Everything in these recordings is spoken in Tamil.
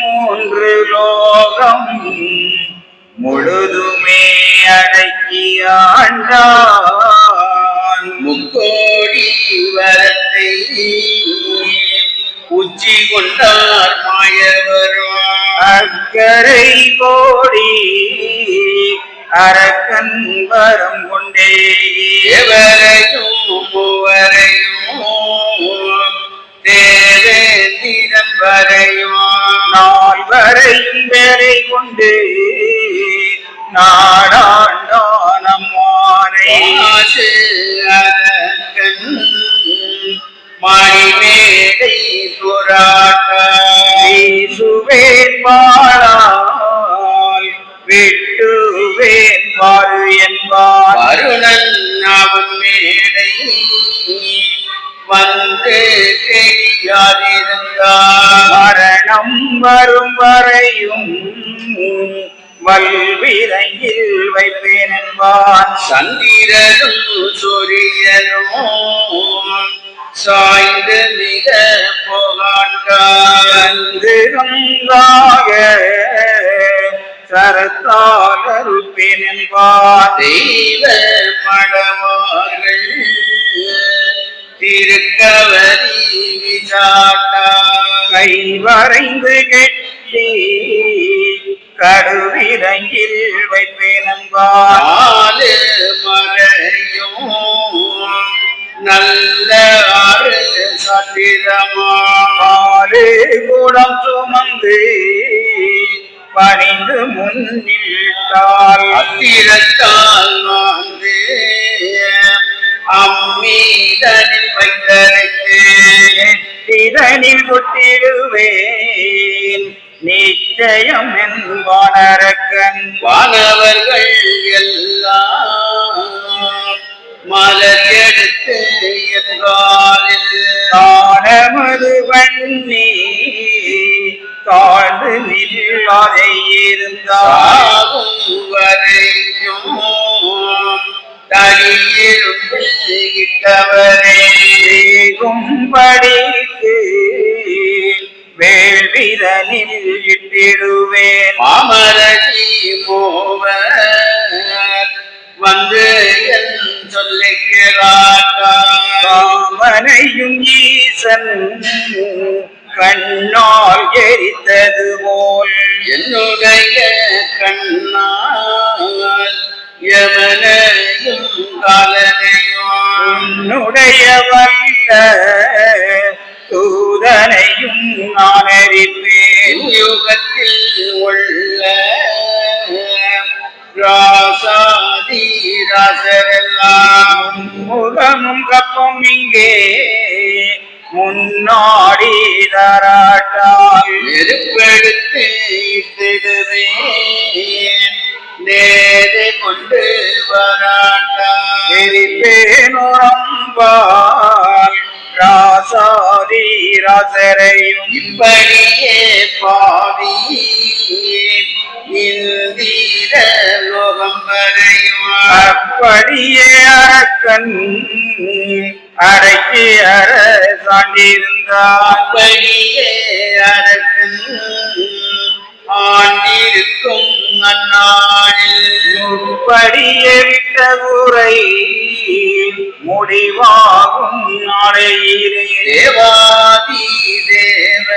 மூன்று லோகம் முழுதுமே அடக்கி ஆண்டான். முக்கோடி வரத்தை உச்சி கொண்டார் மாயவரும். அக்கரை கோடி அரக்கன் வரம் கொண்டே. எவரையும் மூவரையும் தேவேந்திரன் வரையும் வரையும் வேலை கொண்டு நாடாண்டான் அம்மானை மாசு அரக்கன் வெட்டுவேன் வாரு என்பார். அருணன் அவன் மேடை வந்து தெரியாதிருந்தார் மரணம் வரும் வரையும் வல்விரையில் வைப்பேன் என்பான் சந்திரனும் சூரியனும் சாய்ந்து மிக கங்காக சரத்தால் அறுப்பேன் என்பான் தெய்வ மடவார்கள் திருக்கவரி விசாட்டா கை வரைந்து கெட்டி கடுவிரங்கில் வைப்பேன் என்பான் ஆறு மறையும் நல்ல ஆறு சத்திரமா. ஆறு குடம் சுமந்து பணிந்து முன்னிட்டால். அத்திரத்தால் வந்து அம்மீதனில் வைத்தரைத்து திறனில் கொட்டிடுவேன் நிச்சயம் என்பானரக்கன் வானவர்கள் எல்லாம் மலர் எடுத்து எங்காலில் தானமது வண்ணி தாழ்ந்து நில்லாதே இருந்தால். சாகும் வரையும் தனியிருப்பில் இட்டவரே படித்து வேள்விதனில் இட்டிடுவேன். மாமரடி போவர் வந்து காமனையும் ஈசன் கண்ணால் எரித்தது போல். என்னுடைய கண்ணால் எவனையும் உலகத்தில் உள்ள ராசாதி ராசரெல்லாம் முகமும் கப்பம் இங்கே முன்னாடி தராட்டால் நெருப்பெடுத்து இட்டிடுவேன் நேரே கொண்டு வராட்டா எரிப்பேனுரம்பால் ராசாதி ராசரையும் இப்படியே பாவி இந்திர லோகம் வரையும். அப்படியே அரக்கன் அடக்கி அரசாண்டிருந்தார் அப்படியே அரசன் ஆண்டிருக்கும் படியே விட்ட ஊரை முடிவாகும் நாளையிலே. தேவாதி தேவ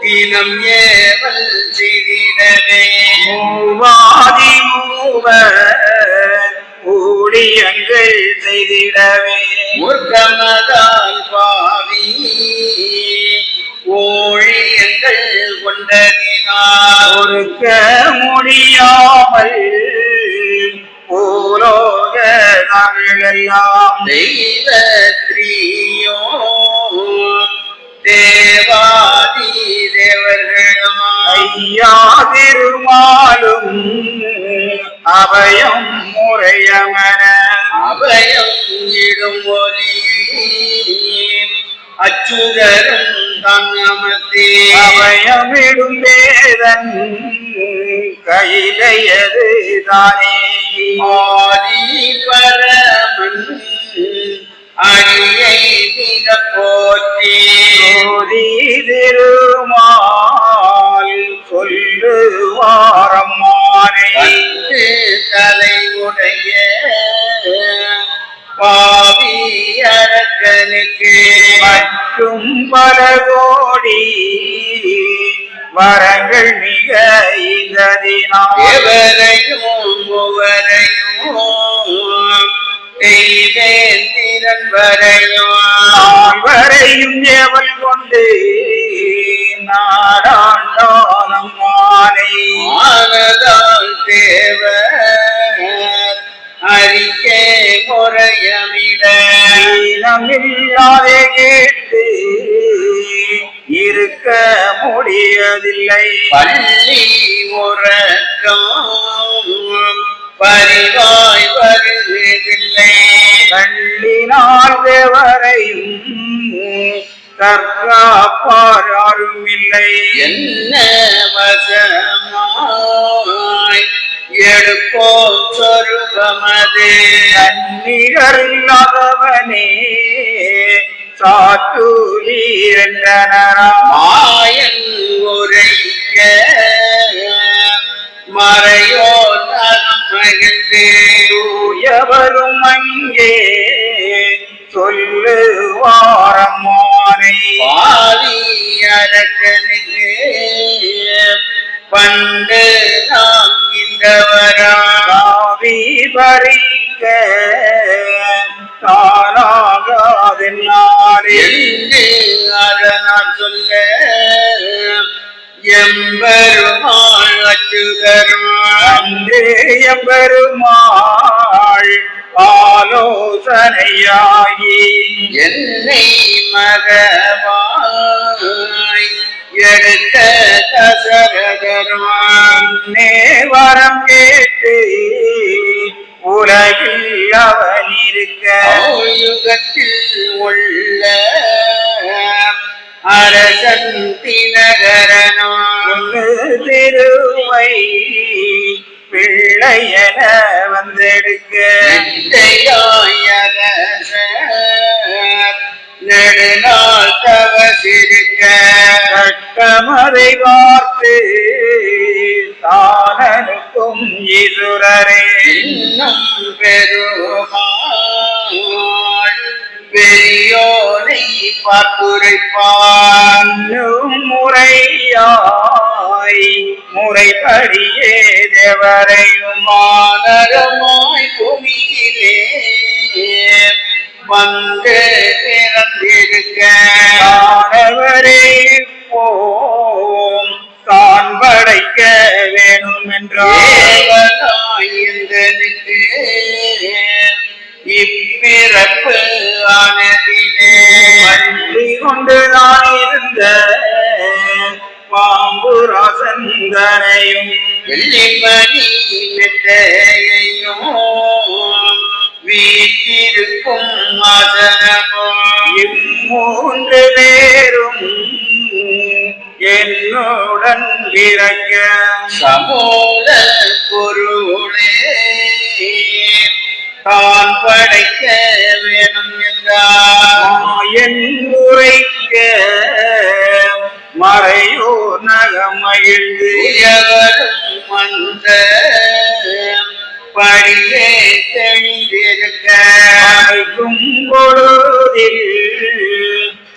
தினம் ஏவல் செய்திடவே. மூவாதி மூவர் ஊழியங்கள் செய்திடவே. மூர்க்கமதால் பாவி திருமாலும் அபயம் முறையமன அபயம் இடும் அச்சுதரும் தன்னமத்தே. அபயமிடும் வேதன் கையிலையது தானே? ஆதி பரமன் அடியை மிக போற்றி திருமால் சொல்லுவாரம்மானை. பத்து தலையுடைய பாவி அரக்கனுக்கு. மற்றும் பல கோடி வரங்கள் மிக இததினால். எவரையும் மூவரையும் திறன் வரையும் வரையும் ஏவல் கொண்டு நாடாண்டானம் மானை? ஆனதால் தேவ அறிக்கை முறையமிட. இனமில்லாதே கேட்டு இருக்க முடியதில்லை. பள்ளி உறக்கம் பரிவாய் வருவதில்லை. கண்ணினால் தேவரையும் கற்காப்பார் யாரும் இல்லை என்ன வசமாய் எடுப்போம் சொருபமது கண்ணிகர் இல்லாதவனே என்றனரா. மாயன் உரைக்க மறையோ நலம் மகிழ்ந்து எவரும் அங்கே சொல்லுவாரம்மானை. பாவி அரக்கனுக்கு பண்டு இந்தவரா காவி பறிக்க தானாகாதென்னாரே அதனால் சொல்ல எம்பெருமாள் அச்சுதரும். அன்று எம்பெருமாள் ஆலோசனையாகி என்னை மகவாய் எடுத்த தசரதருமான் அன்னே வரம் கேட்டு உலகில் அவன் இருக்க. யுகத்தில் உள்ள அரசன் தினகரனா திருவை பிள்ளையன வந்தெடுக்க. நெடுநாள் தவசிருக்க கட்டமதை பார்த்து தானனுக்கும் இன்னும் பெருமாள் பெரியோரை பார்த்துரைப்பான் முறையாய் முறைப்படியே தேவரையும் மானரமாய் பூமியிலே வந்து பிறந்திருக்க. காணவரே போம் தான் படைக்க வேணும் என்றார் பாம்புராசந்தனையும் வெள்ளிமணி வீட்டிருக்கும் ஆசனமும் இம்மூன்று பேரும் என்னுடன் இறங்க சமூக பொருளே தான் படைக்க வேணும் என்றார் உரைக்க மறையோர் நகமகிழ்ந்து. எவரும் அந்த படியே தெளிந்திருக்க. அழைக்கும் பொழுதில்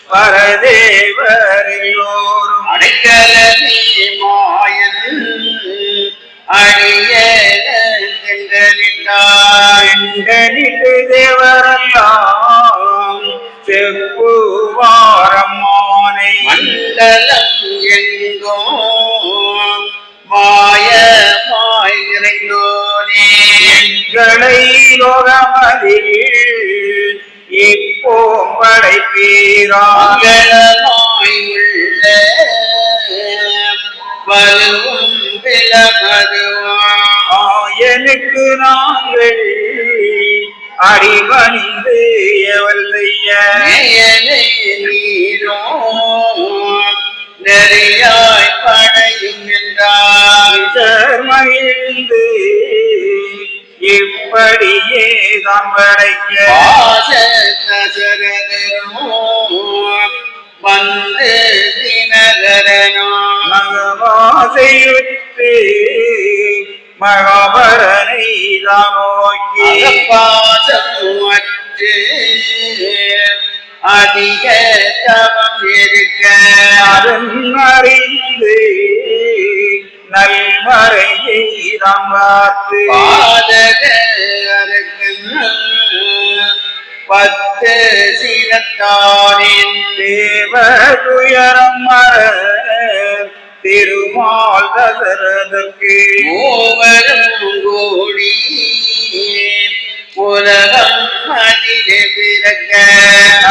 பரதேவர் எல்லோரும் அடைக்கலமே மாயன் அடிய தேவரெல்லாம் செப்புவாரம்மானை மண்டலம் எங்கும் மாயமாய் எங்களை லோகமதில் இப்போ படைப்பீரான் மங்களமாய் உள்ள வலுவும் விலமதுவான் ஆயனுக்கு நாங்கள் அடிபணிந்து நேயனை நீரோ நெறியாய் படையும் என்றார். மகிழ்ந்து இப்படியே தான் படைக்க வந்து தினகரனும் மகவாசையுற்று மகாபரனை தான் பாசமுற்று அதிக தவம் இருக்க. அருண் அறிந்து நல்மறையை நாம் பார்த்து பத்து சிரத்தாரின் தேவ துயரம் மற திருமால் தசரதற்கு மூவரும் கோடி உலகம் அதிலே பிறக்க.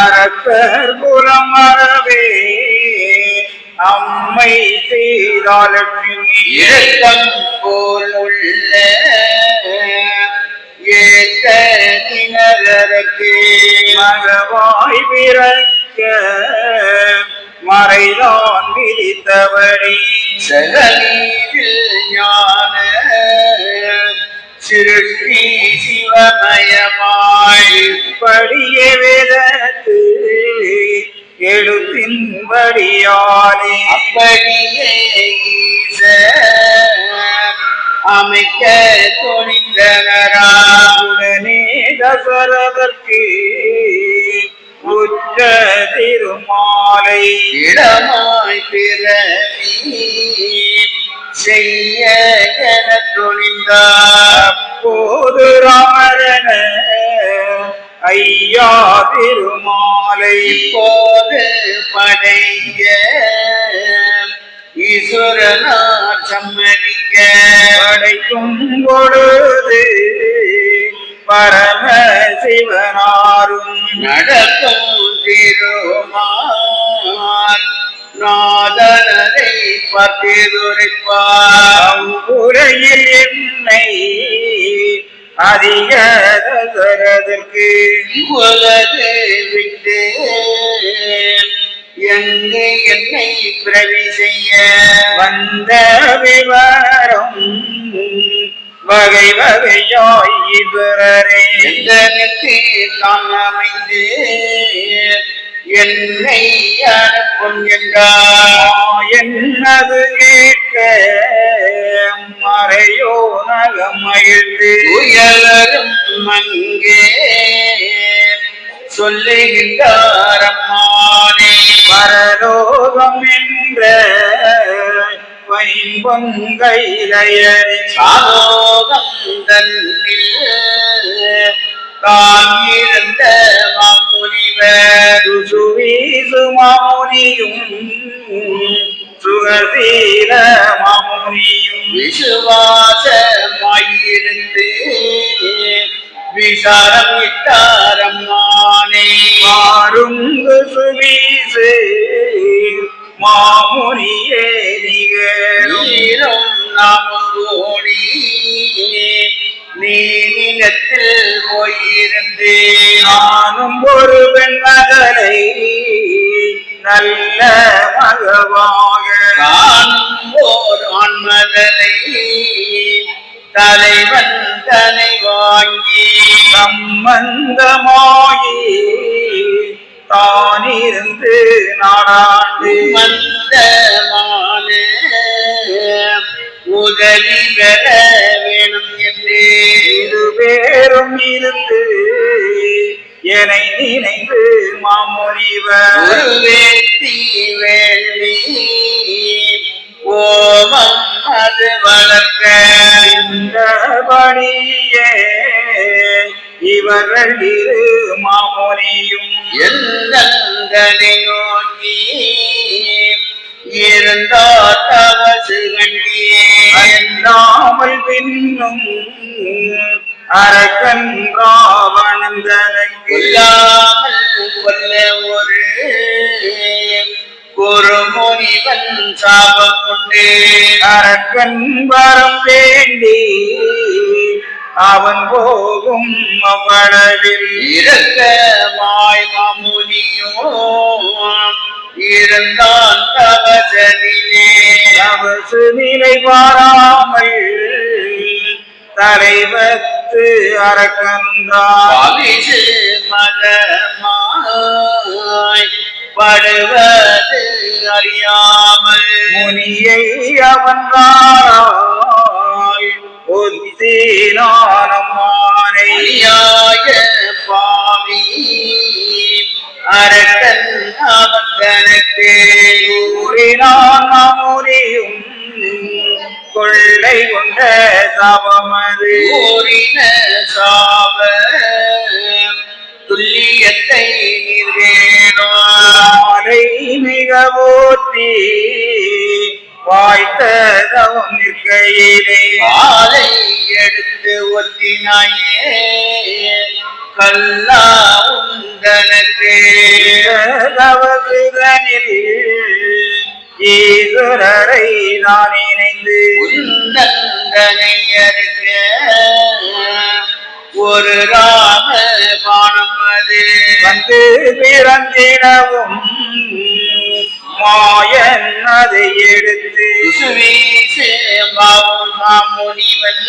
அரக்கர் புறம் மறவே அம்மை சீராலட்சுமி இரக்கம் போல் உள்ள ஏற்ற மகவாய் பிறக்க மறைதான் விதித்தவடி சகலீதில் ஞான சிருஷ்டி சிவமயமாய் படிய வேதத்து எழுத்தின்படியாலே அப்படியே ஈச அமைக்க துணிந்தனரா உடனே தசரதற்கு உற்ற திருமாலை இடமாய் பிறவி செய்ய என துணிந்தார். போது ராமரன ஐயா திருமாலை. போது படைக்க ஈஸ்வரனார் சம்மதிக்க படைக்கும் பொழுது பரம சிவனாரும் நடக்கும் திருமால் நாதனரை பத்திருப்பார் உரையில் என்னை அதிக தசரதற்கு உலகு விட்டு எங்கு என்னை பிரவி செய்ய. வந்த விவரம் வகை வகையாய் இவரே எந்தனுக்கு தான் அமைந்து என்னை அனுப்பும் என்றார். என்னது கேட்க மறையோ நகமகிழ்ந்து உயலரும் அங்கே சொல்லுகின்றார் அம்மானே பரலோகம் என்ற தன்னில் தான் இருந்த மாமுனிவர். சுவீசு மாமுனியும் சுகசீல மாமுனியும். விசுவாசமாயிருந்து விசாரம் இட்டார் மாறுங்கு சுவீசு மாமுனியே நிகழும் நாமோடி நீனிடத்தில் போயிருந்து. நானும் ஒரு பெண்மகளை நல்ல மகவாக. காணும் ஓர் ஆன்மதனை தலைவன் தனை வாங்கி. சம்பந்தமாகி தானிருந்து நாடாண்டு. மந்தமான உதவி பெற வேணும் என்று. இரு பேரும் இருந்து என்னை நினைவு மாமுனிவர். வேட்டி வேள்வி ஓமம் அது வளர்க்க. இந்தபடியே இவர்கள் இரு ராவணன் தனக்கு கொல்லாமல் கொல்ல ஒரு குருமுனிவன் சாபம் கொண்டு அரக்கன் வரம் வேண்டி அவன் போகும் அவ்வளவில். இரக்கமாய் மாமுனியோ இருந்தான் தவசனிலே அவசு நிலை பாராமல் தலைவத்து அரக்கன்றான் பவிசு மதமாய் படுவது அறியாமல். முனியை அவன்றாய் ஒத்தினானம்மானை அநியாய பாவி அரக்கன் அவன் தனக்கு கூறினான் மாமுனியும் கொள்ளை கொண்ட சாபமது. ஓரின சாப துல்லியத்தை நிர்வேணோ மாலை மிக போற்றி வாய்த்ததவம் நிற்கையிலே. காலை எடுத்து ஒத்தினாயே கல்லா உந்தனக்கு தவசுதனில் ஈஸ்வரரை நான் இணைந்து ஒரு ராம பானம் அது. வந்து பிறந்திடவும் மாயன் அதை எடுத்து சுவீசு மாமுனிவன்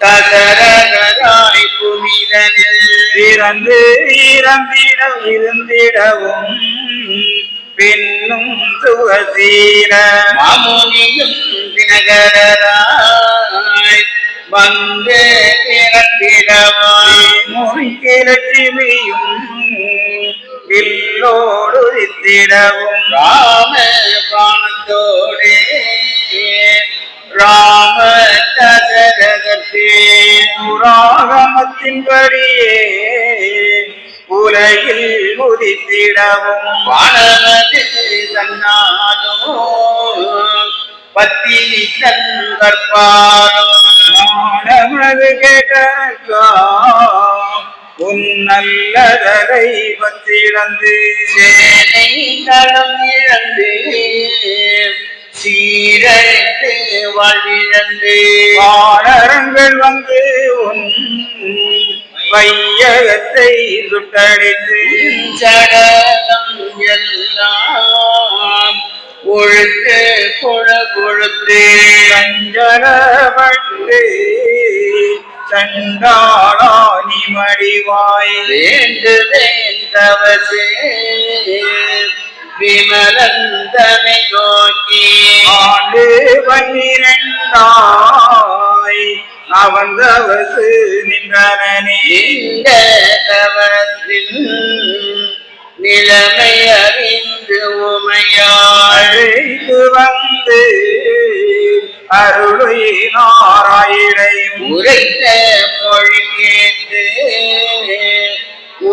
தகரகராய் புனிதனில். பிறந்து இறந்திடம் இருந்திடவும் பின்னும் சுகசீர மாமுனியும் தினகராய் வந்தே பிறந்திடவாய் மொழிக்கு லட்சுமியும் வில்லோடு திடவும் ராம பானத்தோடே ராம தசரதத்தே புராகமத்தின்படியே உலகில் உதித்திடவும் வானமது தன்னாதோ பத்தினி தன் கற்பாலும் மானமது கேட்கா உன் நல்லதரை பத்திழந்து சேனை நலம் இழந்து. சீரழித்து வாழ்விழந்து. வாழரங்கள் வந்து உன் வையகத்தை சுட்டடித்து சடலம் எல்லாம் ஒழுத்து கொழ கொழுத்து சஞ்சலப்பட்டு சண்டாளா நிமடிவாய் வேண்டுவேன் தவசே விமலந்தனை நோக்கி. ஆண்டு பன்னிரண்டாய் அவன் தவசு நின்றனே இந்த தவத்தில் நிலைமை அறிந்து உமையாள். அழைத்து வந்து அருளை நாராயணையும் உரைத்த மொழி கேட்டு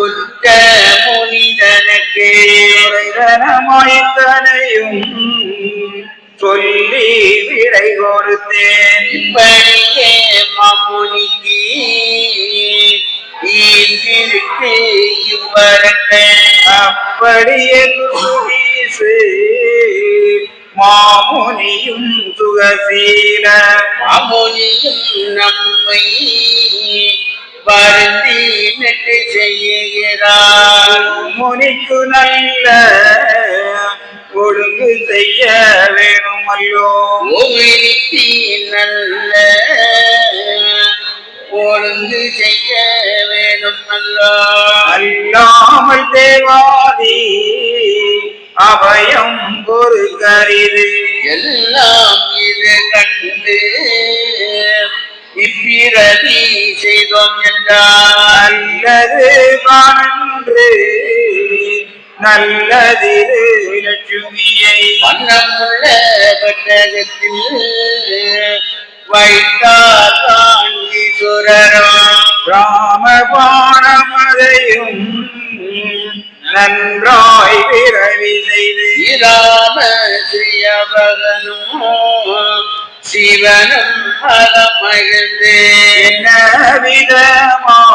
உத்த முனிதனுக்கு. உரைதனமாய்த்தனையும் சொல்லி விடை கொடுத்தேன். இப்படியே மாமுனிக்கு ஈந்திருக்கு இவ்வரங்கள் அப்படியே சுதீசு மாமுனியும் சுகசீல மாமுனியும் நம்மை வருந்தி மெட்டு செய்கிறார். முனிக்கு நல்ல ஒழுங்கு செய்ய வேணும் அல்லோ நல்ல ஒழுங்கு செய்ய வேணும் அல்லா அல்லாமல் தேவாதி அபயம் ஒரு கரிது எல்லாம் இது கண்டு இப்பிரதி செய்தோம் என்றால் நல்லது காணன்று நல்லதிரு லட்சுமியை வண்ணமுள்ள பெட்டகத்தில் வைத்தார் தான் ஈஸ்வரராம் ராமபாணமதையும் நன்றாய் விரவி செய்து ஸ்ரீராம ஸ்ரீயபகனும் சிவனும் மகிழ்ந்து என்ன விதமாய்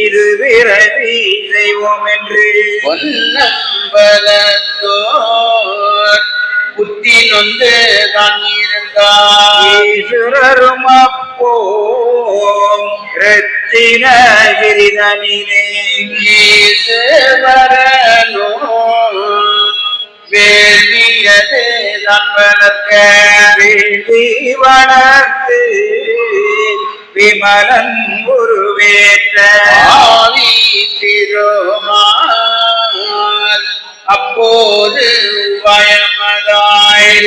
இது விரவி செய்வோம் என்று பொன்னம்பலத்தோர் புத்தி நொந்து தான் இருந்தார். ஈஸ்வரரும் அப்போ ரத்தின கிரிதனிலே ஈஸ்வரனோ வேண்டியது நண்பனற்க வேண்டி வளர்த்து விமலன் உருவேற்ற அப்போது பயமதாய்